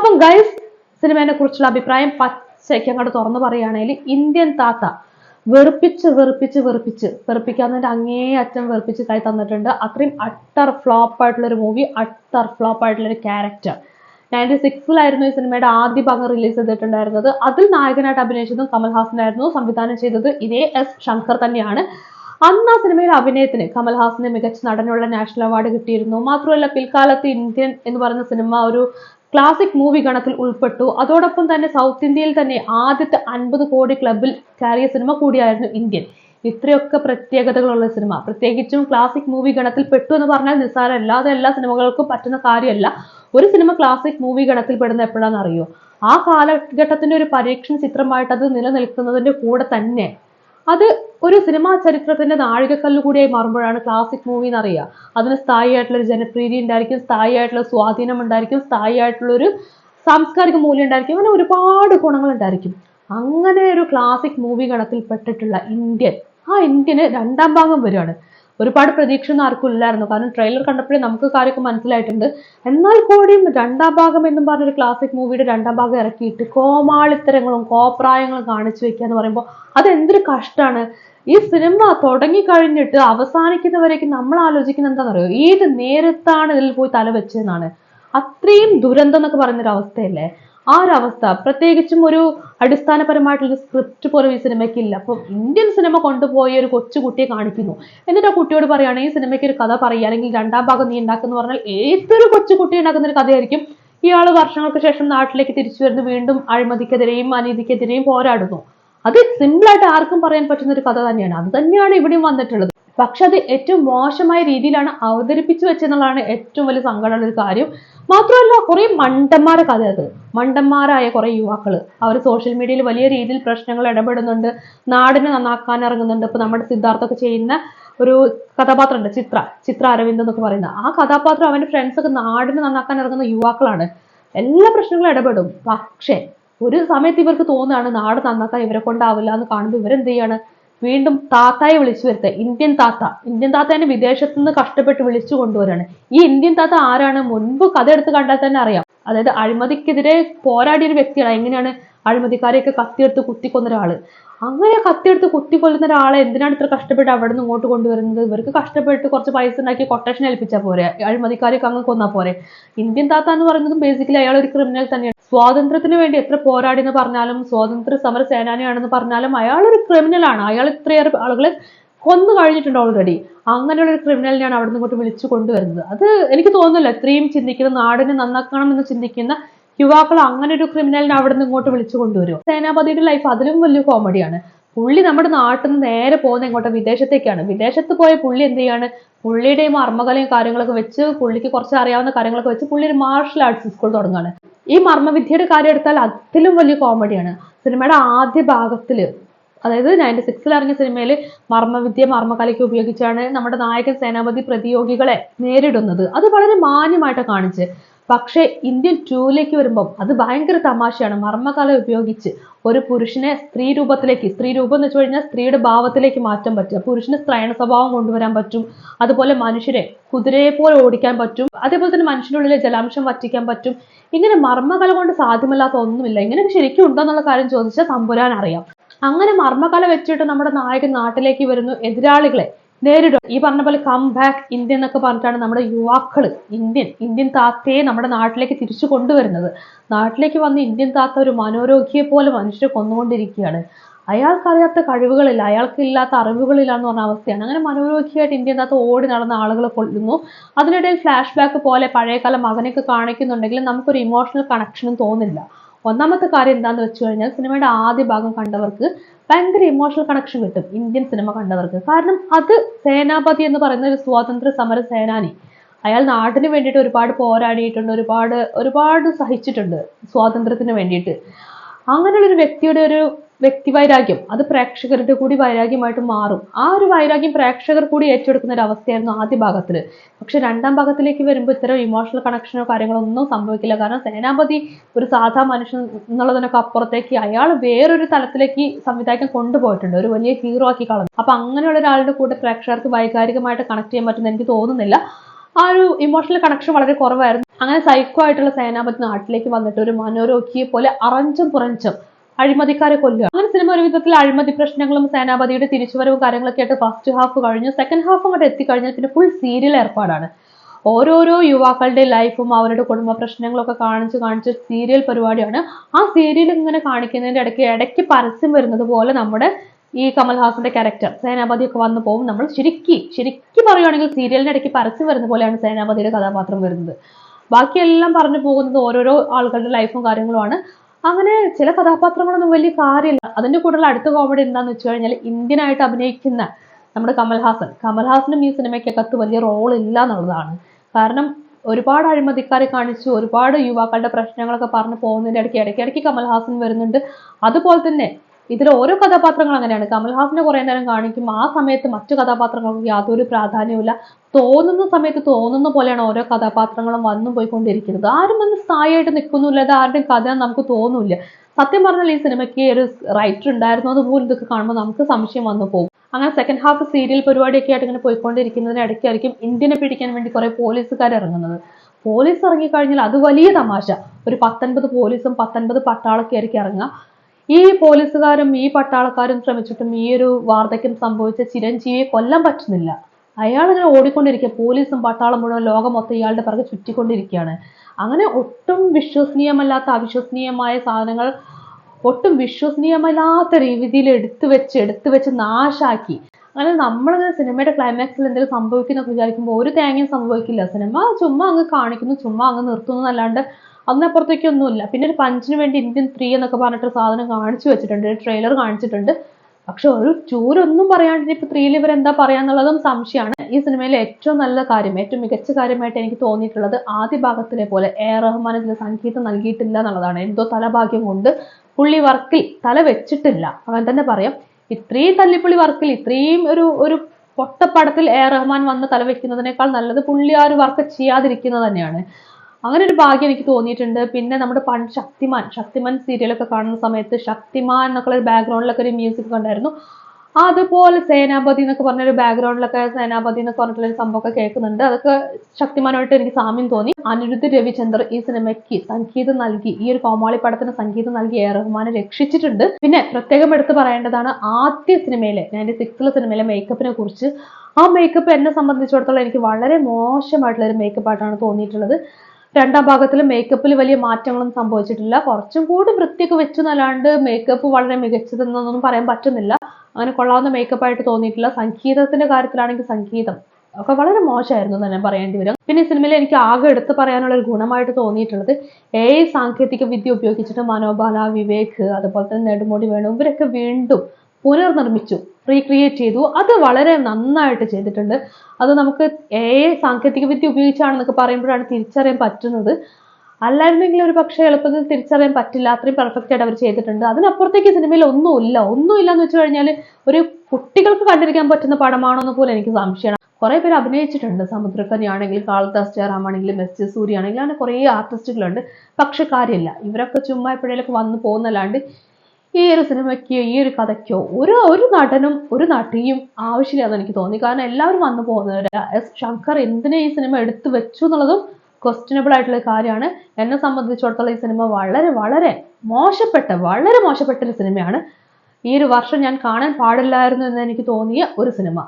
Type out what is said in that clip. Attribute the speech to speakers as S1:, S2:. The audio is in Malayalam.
S1: അപ്പം ഗൈസ് സിനിമേനെ കുറിച്ചുള്ള അഭിപ്രായം പച്ചയ്ക്ക് അങ്ങോട്ട് തുറന്നു പറയുകയാണെങ്കിൽ ഇന്ത്യൻ താത്ത വെറുപ്പിച്ച് വെറുപ്പിച്ച് വെറുപ്പിച്ച് വെറുപ്പിക്കാന്നതിന്റെ അങ്ങേ അറ്റം വെറുപ്പിച്ച് കൈ തന്നിട്ടുണ്ട്. അത്രയും അട്ടർ ഫ്ലോപ്പ് ആയിട്ടുള്ള ഒരു മൂവി അട്ടർ ഫ്ലോപ്പ് ആയിട്ടുള്ള ഒരു ക്യാരക്ടർ നയന്റി സിക്സിലായിരുന്നു ഈ സിനിമയുടെ ആദ്യ ഭാഗം റിലീസ് ചെയ്തിട്ടുണ്ടായിരുന്നത്. അതിൽ നായകനായിട്ട് അഭിനയിച്ചതും കമൽഹാസനായിരുന്നു സംവിധാനം ചെയ്തത് ഇതേ എസ് ശങ്കർ തന്നെയാണ്. അന്ന് ആ സിനിമയിലെ അഭിനയത്തിന് കമൽഹാസന് മികച്ച നടനുള്ള നാഷണൽ അവാർഡ് കിട്ടിയിരുന്നു. മാത്രമല്ല പിൽക്കാലത്ത് ഇന്ത്യൻ എന്ന് പറയുന്ന സിനിമ ഒരു ക്ലാസിക് മൂവി ഗണത്തിൽ ഉൾപ്പെട്ടു. അതോടൊപ്പം തന്നെ സൗത്ത് ഇന്ത്യയിൽ തന്നെ ആദ്യത്തെ അൻപത് കോടി ക്ലബിൽ കയറിയ സിനിമ കൂടിയായിരുന്നു ഇന്ത്യൻ. ഇത്രയൊക്കെ പ്രത്യേകതകളുള്ള സിനിമ. പ്രത്യേകിച്ചും ക്ലാസിക് മൂവി ഗണത്തിൽ പെട്ടു എന്ന് പറഞ്ഞാൽ നിസ്സാരമല്ല അത് എല്ലാ സിനിമകൾക്കും പറ്റുന്ന കാര്യമല്ല. ഒരു സിനിമ ക്ലാസിക് മൂവി ഗണത്തിൽ പെടുന്ന എപ്പോഴാണെന്ന് അറിയോ ആ കാലഘട്ടത്തിന്റെ ഒരു പരീക്ഷണ ചിത്രമായിട്ട് അത് നിലനിൽക്കുന്നതിന്റെ കൂടെ തന്നെ. അത് ഒരു സിനിമാ ചരിത്രത്തിന്റെ നാഴികക്കല്ല് കൂടിയായി മാറുമ്പോഴാണ് ക്ലാസിക് മൂവി എന്ന് അറിയുക അതിന് സ്ഥായി ആയിട്ടുള്ള ഒരു ജനപ്രീതി ഉണ്ടായിരിക്കും സ്ഥായി ആയിട്ടുള്ള സ്വാധീനം ഉണ്ടായിരിക്കും സ്ഥായി ആയിട്ടുള്ള ഒരു സാംസ്കാരിക മൂല്യം ഉണ്ടായിരിക്കും അങ്ങനെ ഒരുപാട് ഗുണങ്ങൾ ഉണ്ടായിരിക്കും. അങ്ങനെ ഒരു ക്ലാസിക് മൂവി ഗണത്തിൽ പെട്ടിട്ടുള്ള ഇന്ത്യൻ ആ ഇന്ത്യന് രണ്ടാം ഭാഗം വരികയാണ്. ഒരുപാട് പ്രതീക്ഷ ഒന്നും ആർക്കും ഇല്ലായിരുന്നു. കാരണം ട്രെയിലർ കണ്ടപ്പോഴേ നമുക്ക് കാര്യമൊക്കെ മനസ്സിലായിട്ടുണ്ട്. എന്നാൽ കൂടിയും രണ്ടാം ഭാഗം എന്നും പറഞ്ഞൊരു ക്ലാസിക് മൂവിയുടെ രണ്ടാം ഭാഗം ഇറക്കിയിട്ട് കോമാളിത്തരങ്ങളും കോപ്രായങ്ങളും കാണിച്ചു വെക്കുക എന്ന് പറയുമ്പോൾ അത് എന്തൊരു കഷ്ടമാണ്. ഈ സിനിമ തുടങ്ങി കഴിഞ്ഞിട്ട് അവസാനിക്കുന്നവരേക്കും നമ്മൾ ആലോചിക്കുന്നത് എന്താണെന്നറിയോ? ഏത് നേരത്താണ് ഇതിൽ പോയി തല വെച്ചതെന്നാണ്. അത്രയും ദുരന്തം എന്നൊക്കെ പറയുന്നൊരു അവസ്ഥയല്ലേ ആ ഒരു അവസ്ഥ. പ്രത്യേകിച്ചും ഒരു അടിസ്ഥാനപരമായിട്ടുള്ള സ്ക്രിപ്റ്റ് പോലും ഈ സിനിമയ്ക്ക് ഇല്ല അപ്പം ഇന്ത്യൻ സിനിമ കൊണ്ടുപോയ ഒരു കൊച്ചുകുട്ടിയെ കാണിക്കുന്നു. എന്നിട്ട് ആ കുട്ടിയോട് പറയുകയാണ് ഈ സിനിമയ്ക്ക് ഒരു കഥ പറയുക. അല്ലെങ്കിൽ രണ്ടാം ഭാഗം നീ ഉണ്ടാക്കുന്ന പറഞ്ഞാൽ ഏതൊരു കൊച്ചുകുട്ടി ഉണ്ടാക്കുന്ന ഒരു കഥയായിരിക്കും. ഇയാൾ വർഷങ്ങൾക്ക് ശേഷം നാട്ടിലേക്ക് തിരിച്ചു വരുന്നു. വീണ്ടും അഴിമതിക്കെതിരെയും അനീതിക്കെതിരെയും പോരാടുന്നു. അത് സിമ്പിളായിട്ട് ആർക്കും പറയാൻ പറ്റുന്ന ഒരു കഥ തന്നെയാണ്. അത് തന്നെയാണ് ഇവിടെയും വന്നിട്ടുള്ളത്. പക്ഷെ അത് ഏറ്റവും മോശമായ രീതിയിലാണ് അവതരിപ്പിച്ചു വെച്ചെന്നുള്ളതാണ് ഏറ്റവും വലിയ സങ്കടമുള്ള ഒരു കാര്യം. മാത്രമല്ല കുറെ മണ്ടന്മാരെ കഥ അത്. മണ്ടന്മാരായ കുറെ യുവാക്കൾ അവർ സോഷ്യൽ മീഡിയയിൽ വലിയ രീതിയിൽ പ്രശ്നങ്ങൾ ഇടപെടുന്നുണ്ട്. നാടിനെ നന്നാക്കാൻ ഇറങ്ങുന്നുണ്ട്. ഇപ്പൊ നമ്മുടെ സിദ്ധാർത്ഥൊക്കെ ചെയ്യുന്ന ഒരു കഥാപാത്രമുണ്ട് ചിത്ര. ചിത്ര അരവിന്ദ് എന്നൊക്കെ പറയുന്ന. ആ കഥാപാത്രം അവന്റെ ഫ്രണ്ട്സ് ഒക്കെ നാടിനെ നന്നാക്കാൻ ഇറങ്ങുന്ന യുവാക്കളാണ്. എല്ലാ പ്രശ്നങ്ങളും ഇടപെടും. പക്ഷേ ഒരു സമയത്ത് ഇവർക്ക് തോന്നുകയാണ് നാട് നന്നാക്കാൻ ഇവരെ കൊണ്ടാവില്ല എന്ന് കാണുമ്പോൾ ഇവരെന്ത് ചെയ്യാണ്? വീണ്ടും താത്തായെ വിളിച്ചു വരുത്തുക ഇന്ത്യൻ താത്ത. ഇന്ത്യൻ താത്തേനെ വിദേശത്ത് നിന്ന് കഷ്ടപ്പെട്ട് വിളിച്ചു കൊണ്ടുവരാണ്. ഈ ഇന്ത്യൻ താത്ത ആരാണ്? മുൻപ് കഥ എടുത്ത് കണ്ടാൽ തന്നെ അറിയാം. അതായത് അഴിമതിക്കെതിരെ പോരാടിയ ഒരു വ്യക്തിയാണ്. എങ്ങനെയാണ് അഴിമതിക്കാരെയൊക്കെ കത്തിയെടുത്ത് കുത്തിക്കൊന്ന ഒരാൾ അങ്ങനെ കത്തിയെടുത്ത് കുത്തിക്കൊല്ലുന്ന ഒരാളെ എന്തിനാണ് ഇത്ര കഷ്ടപ്പെട്ട് അവിടെ നിന്ന് ഇങ്ങോട്ട് കൊണ്ടുവരുന്നത്? ഇവർക്ക് കഷ്ടപ്പെട്ട് കുറച്ച് പൈസ ഉണ്ടാക്കി കൊട്ടേഷൻ ഏൽപ്പിച്ചാൽ പോരെ. അഴിമതിക്കാരെയൊക്കെ അങ്ങ് കൊന്നാൽ പോരെ. ഇന്ത്യൻ താത്ത എന്ന് പറയുന്നതും ബേസിക്കലി അയാൾ ഒരു ക്രിമിനൽ തന്നെയാണ്. സ്വാതന്ത്ര്യത്തിന് വേണ്ടി എത്ര പോരാടി എന്ന് പറഞ്ഞാലും സ്വാതന്ത്ര്യ സമര സേനാനിയാണെന്ന് പറഞ്ഞാലും അയാൾ ഒരു ക്രിമിനലാണ് അയാൾ ഇത്രയേറെ ആളുകളെ കൊന്നു കഴിഞ്ഞിട്ടുണ്ട് ഓൾറെഡി അങ്ങനെയുള്ള ഒരു ക്രിമിനലിനെയാണ് അവിടെ നിന്ന് ഇങ്ങോട്ട് വിളിച്ചു കൊണ്ടുവരുന്നത്. അത് എനിക്ക് തോന്നുന്നില്ല. ഇത്രയും ചിന്തിക്കുന്ന നാടിനെ നന്നാക്കണം എന്ന് ചിന്തിക്കുന്ന യുവാക്കൾ അങ്ങനെ ഒരു ക്രിമിനലിനെ അവിടെ നിന്ന് ഇങ്ങോട്ട് വിളിച്ചു കൊണ്ടുവരും. സേനാപതിയുടെ ലൈഫ് അതിലും വലിയ കോമഡിയാണ് പുള്ളി നമ്മുടെ നാട്ടിൽ നിന്ന് നേരെ പോകുന്ന ഇങ്ങോട്ട് വിദേശത്തേക്കാണ്. വിദേശത്ത് പോയ പുള്ളി എന്ത് ചെയ്യാണ്? പുള്ളിയുടെയും മർമ്മകലയും കാര്യങ്ങളൊക്കെ വെച്ച് പുള്ളിക്ക് കുറച്ച് അറിയാവുന്ന കാര്യങ്ങളൊക്കെ വെച്ച് പുള്ളി ഒരു മാർഷൽ ആർട്സ് സ്കൂൾ തുടങ്ങുകയാണ്. ഈ മർമ്മവിദ്യയുടെ കാര്യം എടുത്താൽ അതിലും വലിയ കോമഡിയാണ് സിനിമയുടെ ആദ്യ ഭാഗത്തിൽ അതായത് നയന്റി സിക്സിൽ ഇറങ്ങിയ സിനിമയിൽ മർമ്മവിദ്യ മർമ്മകലയ്ക്ക് ഉപയോഗിച്ചാണ് നമ്മുടെ നായകൻ സേനാപതി പ്രതിയോഗികളെ നേരിടുന്നത്. അത് വളരെ മാന്യമായിട്ട് കാണിച്ച് പക്ഷേ ഇന്ത്യൻ ടൂവിലേക്ക് വരുമ്പം അത് ഭയങ്കര തമാശയാണ്. മർമ്മകല ഉപയോഗിച്ച് ഒരു പുരുഷനെ സ്ത്രീ രൂപത്തിലേക്ക് സ്ത്രീ രൂപം എന്ന് വെച്ച് കഴിഞ്ഞാൽ സ്ത്രീയുടെ ഭാവത്തിലേക്ക് മാറ്റാൻ പറ്റും. പുരുഷന് സ്ത്രൈണ സ്വഭാവം കൊണ്ടുവരാൻ പറ്റും. അതുപോലെ മനുഷ്യരെ കുതിരയെ പോലെ ഓടിക്കാൻ പറ്റും. അതേപോലെ തന്നെ മനുഷ്യന്റെ ഉള്ളിലെ ജലാംശം വറ്റിക്കാൻ പറ്റും. ഇങ്ങനെ മർമ്മകല കൊണ്ട് സാധ്യമല്ലാത്ത ഒന്നുമില്ല. ഇങ്ങനെയൊക്കെ ശരിക്കും ഉണ്ടോ എന്നുള്ള കാര്യം ചോദിച്ചാൽ തമ്പുരാൻ അറിയാം. അങ്ങനെ മർമ്മകല വെച്ചിട്ട് നമ്മുടെ നായകൻ നാട്ടിലേക്ക് വരുന്നു. എതിരാളികളെ നേരിടും. ഈ പറഞ്ഞ പോലെ കം ബാക്ക് ഇന്ത്യ എന്നൊക്കെ പറഞ്ഞിട്ടാണ് നമ്മുടെ യുവാക്കൾ ഇന്ത്യൻ ഇന്ത്യൻ താത്തയെ നമ്മുടെ നാട്ടിലേക്ക് തിരിച്ചു കൊണ്ടുവരുന്നത്. നാട്ടിലേക്ക് വന്ന് ഇന്ത്യൻ താത്ത ഒരു മനോരോഗിയെ പോലെ മനുഷ്യരെ കൊന്നുകൊണ്ടിരിക്കുകയാണ്. അയാൾക്കറിയാത്ത കഴിവുകളില്ല അയാൾക്കില്ലാത്ത അറിവുകളില്ല എന്ന് പറഞ്ഞ അവസ്ഥയാണ്. അങ്ങനെ മനോരോഗിയായിട്ട് ഇന്ത്യൻ താത്ത ഓടി നടന്ന ആളുകളെ കൊല്ലുന്നു. അതിനിടയിൽ ഫ്ലാഷ് ബാക്ക് പോലെ പഴയകാല മകനൊക്കെ കാണിക്കുന്നുണ്ടെങ്കിലും നമുക്കൊരു ഇമോഷണൽ കണക്ഷനും തോന്നില്ല. ഒന്നാമത്തെ കാര്യം എന്താണെന്ന് വെച്ച് കഴിഞ്ഞാൽ സിനിമയുടെ ആദ്യ ഭാഗം കണ്ടവർക്ക് ഭയങ്കര ഇമോഷണൽ കണക്ഷൻ കിട്ടും. ഇന്ത്യൻ സിനിമ കണ്ടവർക്ക്. കാരണം അത് സേനാപതി എന്ന് പറയുന്ന ഒരു സ്വാതന്ത്ര്യ സമര സേനാനി. അയാൾ നാടിന് വേണ്ടിയിട്ട് ഒരുപാട് പോരാടിയിട്ടുണ്ട് ഒരുപാട് ഒരുപാട് സഹിച്ചിട്ടുണ്ട് സ്വാതന്ത്ര്യത്തിന് വേണ്ടിയിട്ട്. അങ്ങനെയുള്ള ഒരു വ്യക്തിയുടെ ഒരു വ്യക്തി വൈരാഗ്യം അത് പ്രേക്ഷകരുടെ കൂടി വൈരാഗ്യമായിട്ട് മാറും. ആ ഒരു വൈരാഗ്യം പ്രേക്ഷകർ കൂടി ഏറ്റെടുക്കുന്ന ഒരു അവസ്ഥയായിരുന്നു ആദ്യ ഭാഗത്തിൽ പക്ഷെ രണ്ടാം ഭാഗത്തിലേക്ക് വരുമ്പോൾ ഇത്തരം ഇമോഷണൽ കണക്ഷനോ കാര്യങ്ങളോ ഒന്നും സംഭവിക്കില്ല. കാരണം സേനാപതി ഒരു സാധാ മനുഷ്യൻ എന്നുള്ളതിനൊക്കെ അപ്പുറത്തേക്ക് അയാൾ വേറൊരു തലത്തിലേക്ക് സംവിധായകൻ കൊണ്ടുപോയിട്ടുണ്ട്. ഒരു വലിയ ഹീറോ ആക്കി കളഞ്ഞു. അപ്പൊ അങ്ങനെയുള്ള ഒരാളുടെ കൂടെ പ്രേക്ഷകർക്ക് വൈകാരികമായിട്ട് കണക്ട് ചെയ്യാൻ പറ്റുന്ന എനിക്ക് തോന്നുന്നില്ല. ആ ഒരു ഇമോഷണൽ കണക്ഷൻ വളരെ കുറവായിരുന്നു. അങ്ങനെ സൈക്കോ ആയിട്ടുള്ള സേനാപതി നാട്ടിലേക്ക് വന്നിട്ട് ഒരു മനോരോഗിയെ പോലെ അറഞ്ചും പുറഞ്ചും അഴിമതിക്കാരെ കൊല്ലുക. അങ്ങനെ സിനിമ ഒരു വിധത്തിൽ അഴിമതി പ്രശ്നങ്ങളും സേനാപതിയുടെ തിരിച്ചുവരവും കാര്യങ്ങളൊക്കെ ആയിട്ട് ഫസ്റ്റ് ഹാഫ് കഴിഞ്ഞു. സെക്കൻഡ് ഹാഫ് അങ്ങോട്ട് എത്തിക്കഴിഞ്ഞാൽ പിന്നെ ഫുൾ സീരിയൽ ഏർപ്പാടാണ്. ഓരോരോ യുവാക്കളുടെ ലൈഫും അവരുടെ കുടുംബ പ്രശ്നങ്ങളൊക്കെ കാണിച്ച് കാണിച്ച് സീരിയൽ പരിപാടിയാണ്. ആ സീരിയൽ ഇങ്ങനെ കാണിക്കുന്നതിന്റെ ഇടയ്ക്ക് ഇടയ്ക്ക് പരസ്യം വരുന്നത് പോലെ നമ്മുടെ ഈ കമൽഹാസന്റെ ക്യാരക്ടർ സേനാപതി ഒക്കെ വന്നു പോകും. നമ്മൾ ശരിക്ക് ശരിക്കും പറയുകയാണെങ്കിൽ സീരിയലിന്റെ ഇടയ്ക്ക് പരസ്യം വരുന്ന പോലെയാണ് സേനാപതിയുടെ കഥാപാത്രം വരുന്നത്. ബാക്കിയെല്ലാം പറഞ്ഞു പോകുന്നത് ഓരോരോ ആളുകളുടെ ലൈഫും കാര്യങ്ങളുമാണ്. അങ്ങനെ ചില കഥാപാത്രങ്ങളൊന്നും വലിയ കാര്യമില്ല. അതിന്റെ കൂടുതൽ അടുത്ത കോമഡി എന്താന്ന് വെച്ച് കഴിഞ്ഞാൽ ഇന്ത്യൻ ആയിട്ട് അഭിനയിക്കുന്ന നമ്മുടെ കമൽഹാസൻ. കമൽഹാസനും ഈ സിനിമയ്ക്കകത്ത് വലിയ റോൾ ഇല്ല എന്നുള്ളതാണ്. കാരണം ഒരുപാട് അഴിമതിക്കാരെ കാണിച്ചു ഒരുപാട് യുവാക്കളുടെ പ്രശ്നങ്ങളൊക്കെ പറഞ്ഞു പോകുന്നതിന്റെ ഇടയ്ക്ക് ഇടയ്ക്കിടയ്ക്ക് കമൽഹാസൻ വരുന്നുണ്ട്. അതുപോലെ തന്നെ ഇതിൽ ഓരോ കഥാപാത്രങ്ങൾ അങ്ങനെയാണ്. കമൽഹാസനെ കുറെ നേരം കാണിക്കും. ആ സമയത്ത് മറ്റു കഥാപാത്രങ്ങൾക്ക് യാതൊരു പ്രാധാന്യവുമില്ല. തോന്നുന്ന സമയത്ത് തോന്നുന്ന പോലെയാണ് ഓരോ കഥാപാത്രങ്ങളും വന്നു പോയിക്കൊണ്ടിരിക്കുന്നത്. ആരും ഒന്ന് സ്ഥായിയായിട്ട് നിൽക്കുന്നില്ല അത് ആരുടെയും കഥ നമുക്ക് തോന്നുന്നില്ല. സത്യം പറഞ്ഞാൽ ഈ സിനിമയ്ക്ക് ഒരു റൈറ്റർ ഉണ്ടായിരുന്നു. അതുപോലും ഇതൊക്കെ കാണുമ്പോൾ നമുക്ക് സംശയം വന്നു പോകും. അങ്ങനെ സെക്കൻഡ് ഹാഫ് സീരിയൽ പരിപാടിയൊക്കെ ആയിട്ട് ഇങ്ങനെ പോയിക്കൊണ്ടിരിക്കുന്നതിന് ഇടയ്ക്കായിരിക്കും ഇന്ത്യനെ പിടിക്കാൻ വേണ്ടി കുറെ പോലീസുകാർ ഇറങ്ങുന്നത്. പോലീസ് ഇറങ്ങിക്കഴിഞ്ഞാൽ അത് വലിയ തമാശ. ഒരു പത്തൊൻപത് പോലീസും പത്തൊൻപത് പട്ടാളൊക്കെ ആയിരിക്കും ഇറങ്ങുക. ഈ പോലീസുകാരും ഈ പട്ടാളക്കാരും ശ്രമിച്ചിട്ടും ഈ ഒരു വാർദ്ധക്യം സംഭവിച്ച ചിരഞ്ജീവിയെ കൊല്ലാൻ പറ്റുന്നില്ല. അയാൾ ഇങ്ങനെ ഓടിക്കൊണ്ടിരിക്കുക പോലീസും പട്ടാളം മുഴുവൻ ലോകം മൊത്തം ഇയാളുടെ പിറകെ ചുറ്റിക്കൊണ്ടിരിക്കുകയാണ്. അങ്ങനെ ഒട്ടും വിശ്വസനീയമല്ലാത്ത അവിശ്വസനീയമായ സാധനങ്ങൾ ഒട്ടും വിശ്വസനീയമല്ലാത്ത രീതിയിൽ എടുത്തു വെച്ച് എടുത്തു വെച്ച് നാശാക്കി. അങ്ങനെ നമ്മളിങ്ങനെ സിനിമയുടെ ക്ലൈമാക്സിൽ എന്തെങ്കിലും സംഭവിക്കുന്നൊക്കെ വിചാരിക്കുമ്പോൾ ഒരു തേങ്ങയും സംഭവിക്കില്ല. സിനിമ ചുമ്മാ അങ്ങ് കാണിക്കുന്നു ചുമ്മാ അങ്ങ് നിർത്തുന്നു എന്നല്ലാണ്ട് അതിനപ്പുറത്തേക്കൊന്നുമില്ല പിന്നെ ഒരു പഞ്ചിന് വേണ്ടി ഇന്ത്യൻ ത്രീ എന്നൊക്കെ പറഞ്ഞിട്ട് സാധനം കാണിച്ചു വെച്ചിട്ടുണ്ട് ട്രെയിലർ കാണിച്ചിട്ടുണ്ട്. പക്ഷെ ഒരു ചൂരൊന്നും പറയാണ്ട് ഇപ്പൊ ത്രീയിൽ ഇവർ എന്താ പറയാന്നുള്ളതും സംശയമാണ്. ഈ സിനിമയിലെ ഏറ്റവും നല്ല കാര്യം ഏറ്റവും മികച്ച കാര്യമായിട്ട് എനിക്ക് തോന്നിയിട്ടുള്ളത് ആദ്യ ഭാഗത്തിലെ പോലെ എ റഹ്മാൻ ഇതിൽ സംഗീതം നൽകിയിട്ടില്ല എന്നുള്ളതാണ്. എന്തോ തലഭാഗ്യം കൊണ്ട് പുള്ളി വർക്കിൽ തല വെച്ചിട്ടില്ല. അങ്ങനെ തന്നെ പറയാം. ഇത്രയും തല്ലിപ്പുള്ളി വർക്കിൽ ഇത്രയും ഒരു ഒരു പൊട്ടപ്പടത്തിൽ എ റഹ്മാൻ വന്ന് തല വെക്കുന്നതിനേക്കാൾ നല്ലത് പുള്ളി ആ ഒരു വർക്ക് ചെയ്യാതിരിക്കുന്നത് തന്നെയാണ്. അങ്ങനെ ഒരു ഭാഗ്യം എനിക്ക് തോന്നിയിട്ടുണ്ട്. പിന്നെ നമ്മുടെ പണ്ട് ശക്തിമാൻ ശക്തിമാൻ സീരിയലൊക്കെ കാണുന്ന സമയത്ത് ശക്തിമാൻ എന്നൊക്കെ ഒരു ബാക്ക്ഗ്രൗണ്ടിലൊക്കെ ഒരു മ്യൂസിക് ഉണ്ടായിരുന്നു. അതുപോലെ സേനാപതി എന്നൊക്കെ പറഞ്ഞ ഒരു ബാക്ക്ഗ്രൗണ്ടിലൊക്കെ സേനാപതി എന്നൊക്കെ പറഞ്ഞിട്ടുള്ള ഒരു സംഭവമൊക്കെ കേൾക്കുന്നുണ്ട്. അതൊക്കെ ശക്തിമാനായിട്ട് എനിക്ക് സാമ്യം തോന്നി. അനിരുദ്ധ് രവിചന്ദ്രൻ ഈ സിനിമയ്ക്ക് സംഗീതം നൽകി ഈ ഒരു കോമാളി പടത്തിന് സംഗീതം നൽകി എ റഹ്മാനെ രക്ഷിച്ചിട്ടുണ്ട്. പിന്നെ പ്രത്യേകം എടുത്ത് പറയേണ്ടതാണ് ആദ്യ സിനിമയിലെ നയന്റി സിക്സിലെ സിനിമയിലെ മേക്കപ്പിനെ കുറിച്ച്. ആ മേക്കപ്പ് എന്നെ സംബന്ധിച്ചിടത്തോളം എനിക്ക് വളരെ മോശമായിട്ടുള്ള ഒരു മേക്കപ്പ് ആയിട്ടാണ് തോന്നിയിട്ടുള്ളത്. രണ്ടാം ഭാഗത്തിൽ മേക്കപ്പിൽ വലിയ മാറ്റങ്ങളൊന്നും സംഭവിച്ചിട്ടില്ല. കുറച്ചും കൂടി വൃത്തിയൊക്കെ വെച്ചു എന്നല്ലാണ്ട് മേക്കപ്പ് വളരെ മികച്ചതെന്നൊന്നും പറയാൻ പറ്റുന്നില്ല. അങ്ങനെ കൊള്ളാവുന്ന മേക്കപ്പ് ആയിട്ട് തോന്നിയിട്ടില്ല. സംഗീതത്തിന്റെ കാര്യത്തിലാണെങ്കിൽ സംഗീതം ഒക്കെ വളരെ മോശമായിരുന്നു എന്ന് തന്നെ പറയേണ്ടി വരും. പിന്നെ സിനിമയിൽ എനിക്ക് ആകെ എടുത്തു പറയാനുള്ള ഒരു ഗുണമായിട്ട് തോന്നിയിട്ടുള്ളത് ഏ സാങ്കേതിക വിദ്യ ഉപയോഗിച്ചിട്ട് മനോബാല വിവേക് അതുപോലെ തന്നെ നെടുമുടി വേണു ഇവരൊക്കെ വീണ്ടും പുനർനിർമ്മിച്ചു റീക്രിയേറ്റ് ചെയ്തു. അത് വളരെ നന്നായിട്ട് ചെയ്തിട്ടുണ്ട്. അത് നമുക്ക് ഏ സാങ്കേതിക വിദ്യ ഉപയോഗിച്ചാണെന്നൊക്കെ പറയുമ്പോഴാണ് തിരിച്ചറിയാൻ പറ്റുന്നത്. അല്ലായിരുന്നെങ്കിൽ ഒരു പക്ഷേ എളുപ്പത്തിൽ തിരിച്ചറിയാൻ പറ്റില്ല. അത്രയും പെർഫെക്റ്റ് ആയിട്ട് അവർ ചെയ്തിട്ടുണ്ട്. അതിനപ്പുറത്തേക്ക് സിനിമയിൽ ഒന്നുമില്ല. ഒന്നുമില്ല എന്ന് വെച്ച് കഴിഞ്ഞാൽ ഒരു കുട്ടികൾക്ക് കണ്ടിരിക്കാൻ പറ്റുന്ന പടമാണോ എന്ന് പോലും എനിക്ക് സംശയമാണ്. കുറെ പേര് അഭിനയിച്ചിട്ടുണ്ട്. സമുദ്രക്കനി ആണെങ്കിലും കാളിദാസ് ജയറാം ആണെങ്കിലും സൂര്യ ആണെങ്കിലും അങ്ങനെ കുറേ ആർട്ടിസ്റ്റുകളുണ്ട് പക്ഷെ കാര്യമില്ല. ഇവരൊക്കെ ചുമ്മാ എപ്പോഴേലൊക്കെ വന്നു പോകുന്നല്ലാണ്ട് ഈ ഒരു സിനിമയ്ക്കോ ഈ ഒരു കഥയ്ക്കോ ഒരു ഒരു നടനും ഒരു നടിയും ആവശ്യമില്ലെന്ന് എനിക്ക് തോന്നി. കാരണം എല്ലാവരും വന്നു പോകുന്നവരാ. എസ് ശങ്കർ എന്തിനാ ഈ സിനിമ എടുത്തു വെച്ചു എന്നുള്ളതും ക്വസ്റ്റ്യനബിൾ ആയിട്ടുള്ള കാര്യമാണ്. എന്നെ സംബന്ധിച്ചിടത്തോളം ഈ സിനിമ വളരെ വളരെ മോശപ്പെട്ട വളരെ മോശപ്പെട്ട ഒരു സിനിമയാണ്. ഈ ഒരു വർഷം ഞാൻ കാണാൻ പാടില്ലായിരുന്നു എന്ന് എനിക്ക് തോന്നിയ ഒരു സിനിമ.